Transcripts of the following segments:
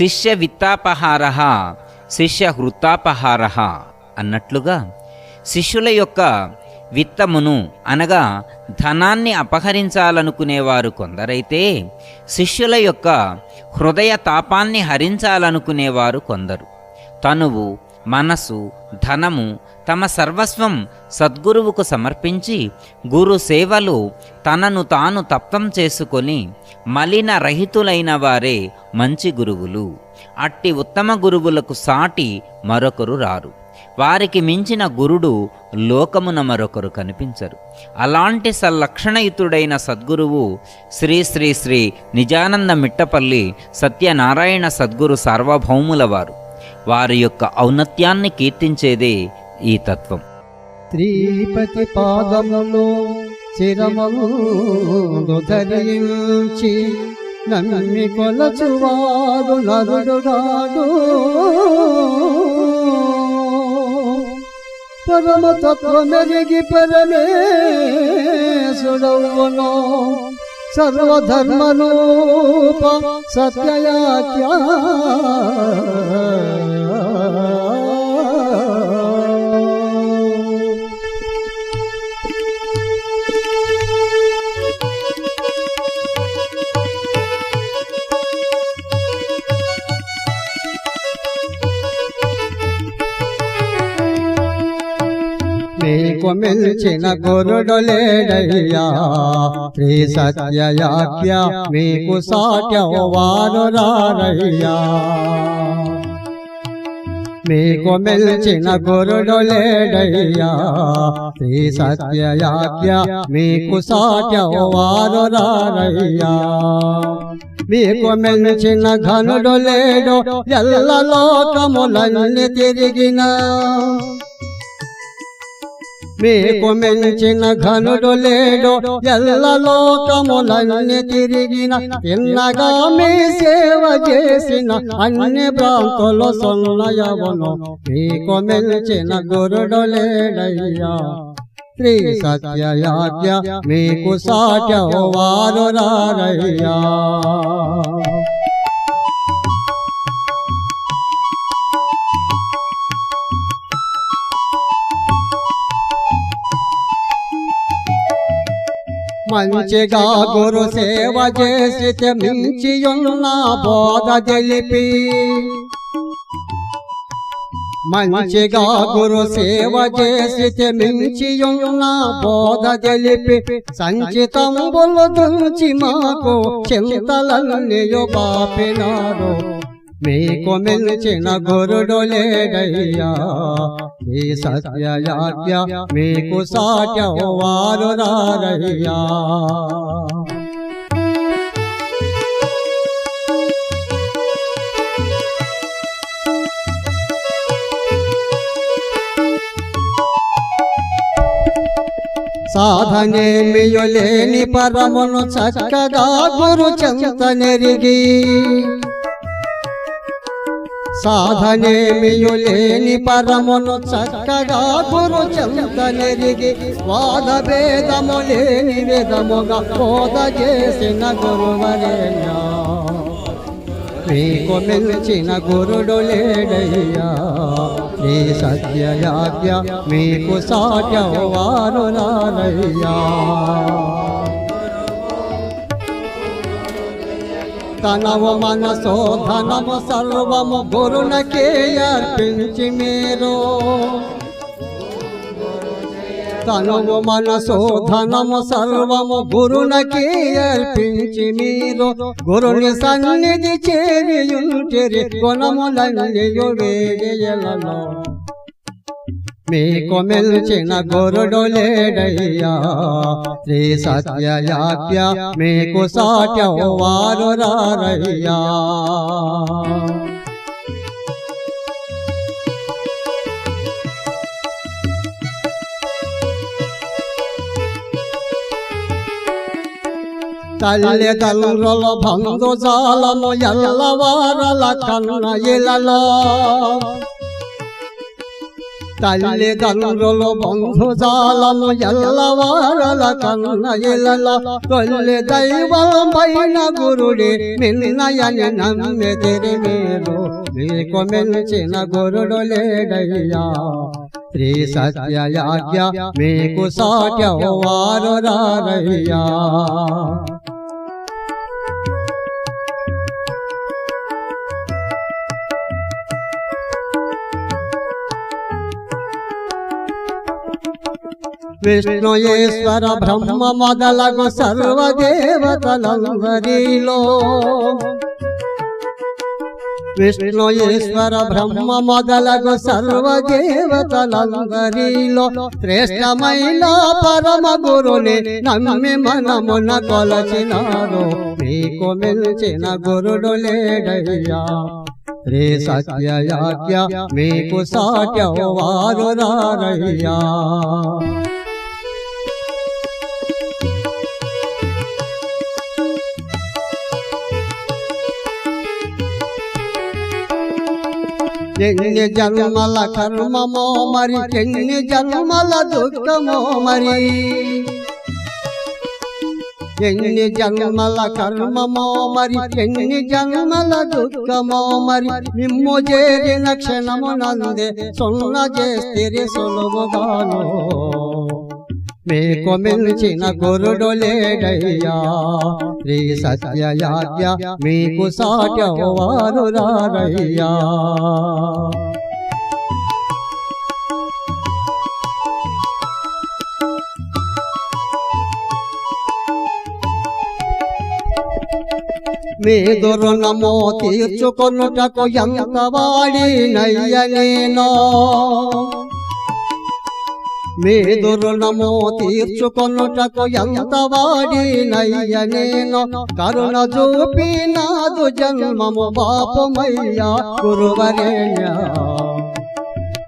శిష్య విత్తాపహార శిష్య హృతాపహార అన్నట్లుగా శిష్యుల యొక్క విత్తమును అనగా ధనాన్ని అపహరించాలనుకునేవారు కొందరైతే శిష్యుల యొక్క హృదయ తాపాన్ని హరించాలనుకునేవారు కొందరు. తనువు మనసు ధనము తమ సర్వస్వం సద్గురువుకు సమర్పించి గురు సేవలు తనను తాను తప్తం చేసుకొని మలిన రహితులైన వారే మంచి గురువులు. అట్టి ఉత్తమ గురువులకు సాటి మరొకరు రారు. వారికి మించిన గురుడు లోకమున మరొకరు కనిపించరు. అలాంటి సల్లక్షణయుతుడైన సద్గురువు శ్రీ శ్రీ శ్రీ నిజానంద మిట్టపల్లి సత్యనారాయణ సద్గురు సార్వభౌముల వారు వారి యొక్క ఔన్నత్యాన్ని కీర్తించేదే ఈ తత్వం. శ్రీపతి పాదములో చిరమము ధరించి నమ్మి కొలచువాడు నరుడు రాడు పరమతత్వమెరిగి సర్వధర్మరూప సత్యయాఖ్యా మిల్చిన గురుడు లేడయ్యా శ్రీ సత్యయాజ్ఞ మీకు సాట్యవారు రారయ్యా మీకు మిల్చిన గురుడు లేడయ్యా శ్రీ సత్యయాజ్ఞ మీకు సాట్యవారు రారయ్యా మీకు మెల్చిన ఘనుడు లేడు ఎల్ల లోకములన్నీ తిరిగిన మీకు మెంచిన ఘనుడు లేడు. ఎల్ల లోకములన్నీ తిరిగిన తిన్నగా మీ సేవ చేసిన అన్ని ప్రాంతులు సొన్నయవను. మీకు మెంచిన గురుడు లేడయ్యా. శ్రీ సత్యయాజ్ఞ మీకు సాట్య వారు రారయ్యా. మంచిగా గురు సేవ చేసి మించి ఉన్న బోధ తెలిపి. మంచిగా గురు సేవ చేసి మించి ఉన్న బోధ తెలిపి. సంచితంబులు దుంచి మాకు చింతలన్నీయు బాపినారు మీకు మిల్చిన గురుడు లేడయ్యా ఈ సత్యయాజ్ఞ మీకు సాట్య వారు రారయ్యా సాధనేమియులేని పరమును చక్కగా గురు చెంత సాధనేమియులేని పరమును చక్కగా గురు చెంత నెరిగి వాద భేదము లేని విధముగా బోధ చేసిన గురువరేణ్యా మీకు మిల్చిన గురుడు లేడయ్యా. నీ సత్యయాజ్ఞ మీకు సాధ్య వారు నారయ్యా తనవు మనసో ధనము సర్వము గురునకే అర్పించి మీరు. తనము మనసో ధనము సర్వము గురునకి అర్పించి మీరు. గురుని సన్నిధి చేరియుంటిరి గుణములన్నీయు వేయలలో మీకు మెల్చిన గురుడు లేడయ్యా. శ్రీ సత్యయాజ్ఞ మీకు సాట్య వారు రారయ్యా. తల్లిదండ్రుల బంధు జాలము ఎల్లవారల కన్న ఇలలో తల్లిదండ్రులు బంధుజాలము ఎల్లవారల కన్న ఇలల తొల్లి దైవమైన గురుడి మిన్నయని నమ్మెదిరి మీరు. మీకు మించిన గురుడు లేడయ్యా. శ్రీ సత్యయాజ్ఞ మీకు సాట్యవారు రారయ్యా. విష్ణు ఈశ్వర బ్రహ్మ మొదలగు సర్వదేవతలందరిలో. విష్ణు ఈశ్వర బ్రహ్మ మొదలగు సర్వదేవతలందరిలో. శ్రేష్టమైన పరమ గురుని నమ్మి మనమున కొలచినారు. మీకు మించిన గురుడు లేడయ్యా. రే సత్యయాజ్ఞ మీకు సాట్యవారు రారయ్యా. ఎన్ని జన్మల కర్మమో మరి ఎన్ని జన్మల దుఃఖమో మరి. ఎన్ని జన్మల కర్మమో మరి ఎన్ని జన్మల దుఃఖమో మరి. నిమ్ము చేరిన క్షణమునందే సొన్న చేస్తే సులువుగాను మీకు మించిన గురుడు లేడయ్యా. శ్రీ సత్యయాజ్ఞ మీకు సాటవారు రారయ్యా. మీ దురుణమో తీర్చుకొనుటకు ఎంత వాడినయ్య నేను? మీ దురుణమో తీర్చుకొనుటకు ఎంత వాడినయ్య నేను? కరుణ చూపి నాదు జన్మము పాపమయ్యా గురువరేణ్య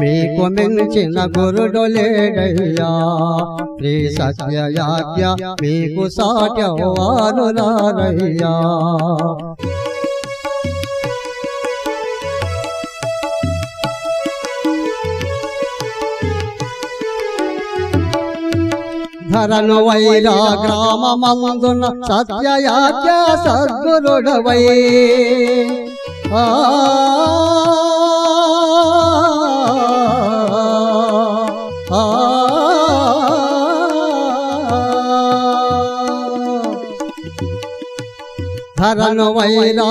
మీకు మించిన గురుడు లేడయ్యా. శ్రీ సత్యయాజ్ఞ మీకు సాట్యవారు రారయ్యా. ధరను వైరా గ్రామమందున సత్యయాజ్ఞ సద్గురుడవై. ఆ ధరను వైరా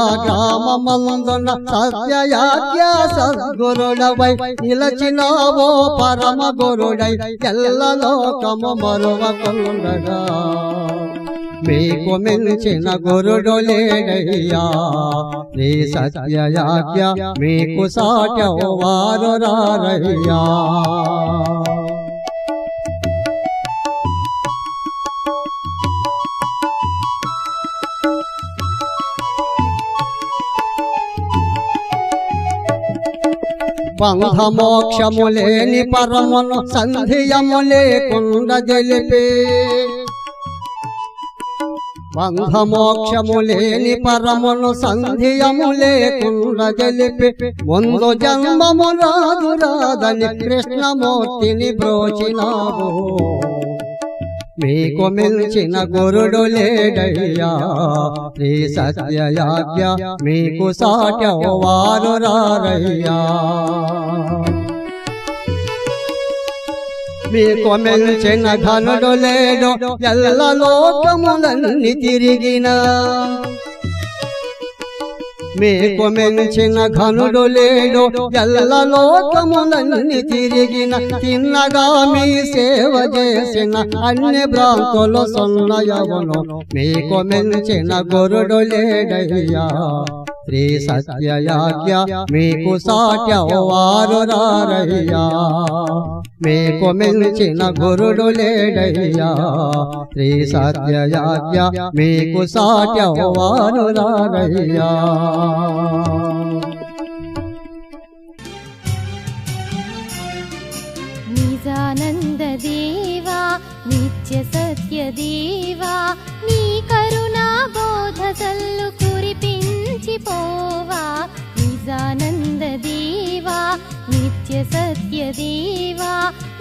సత్యయాజ్ఞ సద్గురుడవై నిలచినావో పరమ గురుడై ఎల్ల లోకము మరువకుండగా. మీకు మించిన గురుడు లేడయ్యా. నీ సత్యయాజ్ఞ మీకు సాటవారు రారయ్యా. బంధమోక్షము లేని పరమును సంధియము లేకుండా తెలిపే బంధమోక్షము లేని పరమును సంధియము లేకుండా తెలిపి ముందు జన్మము రాదు రాదని కృష్ణమూర్తిని బ్రోచినావు. మీకు మించిన గురుడు లేడయ్యా. శ్రీ సత్యయాజ్ఞ మీకు సాట్యవారు రారయ్యా. మీకు మించిన ఘనుడు లేడు ఎల్ల లోకములన్నీ తిరిగిన. మీకు మెంచిన ఘనుడు లేడు. ఎల్ల లోకములన్నీ తిరిగిన తిన్నగా మీ సేవ చేసిన అన్ని భ్రాంతులు సొన్నయవను. మీకు మెంచిన గురుడు లేడయ్యా. శ్రీ సత్యయాజ్ఞ మీకు సాట్యవారు రారయ్యా మీకు మించిన గురుడు లేడయ్యా. శ్రీ సత్యయాజ్ఞ మీకు సాట్యవారు రారయ్యా నిజానందదేవా నిత్య సత్యదేవా నీ కరుణా బోధ సల్లు కురిపించిపోవా నిజానంద దీవా నిత్య సత్య దేవా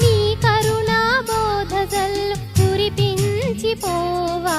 నీ కరుణా బోధజల్లు కురిపించిపోవా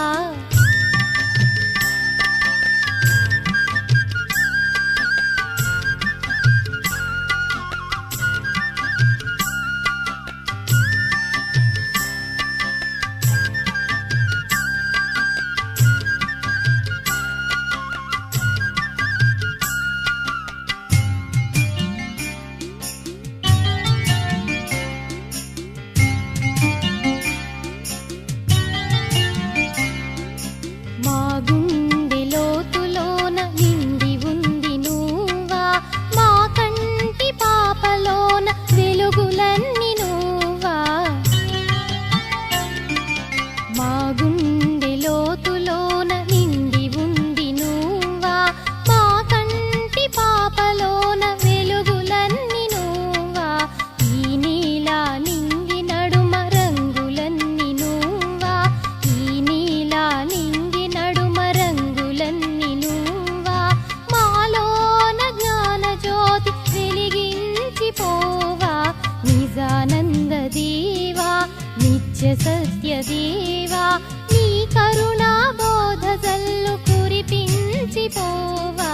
నిత్య సత్య దేవా నీ కరుణా బోధ జల్లు కురిపించి పోవా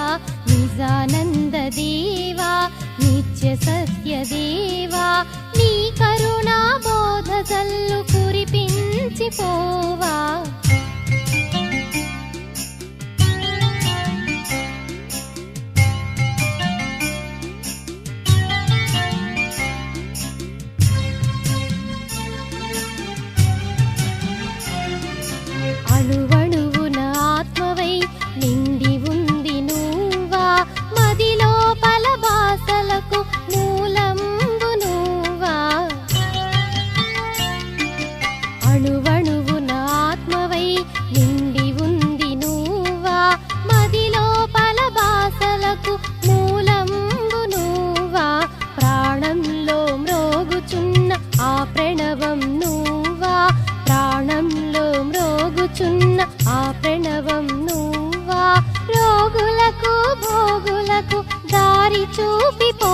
నిజానంద దేవా నిత్య సత్య దేవా నీ కరుణా బోధ జల్లు కురిపించి పోవా అణువణువున నాత్మవై నిండి ఉంది నువ్వా? మదిలోపల పల భాషలకు మూలంబు నువ్వా? ప్రాణంలో మ్రోగుచున్న ఆ ప్రణవం నువ్వా? ప్రాణంలో మ్రోగుచున్న ఆ ప్రణవం నువ్వా? రోగులకు భోగులకు దారి చూపిపో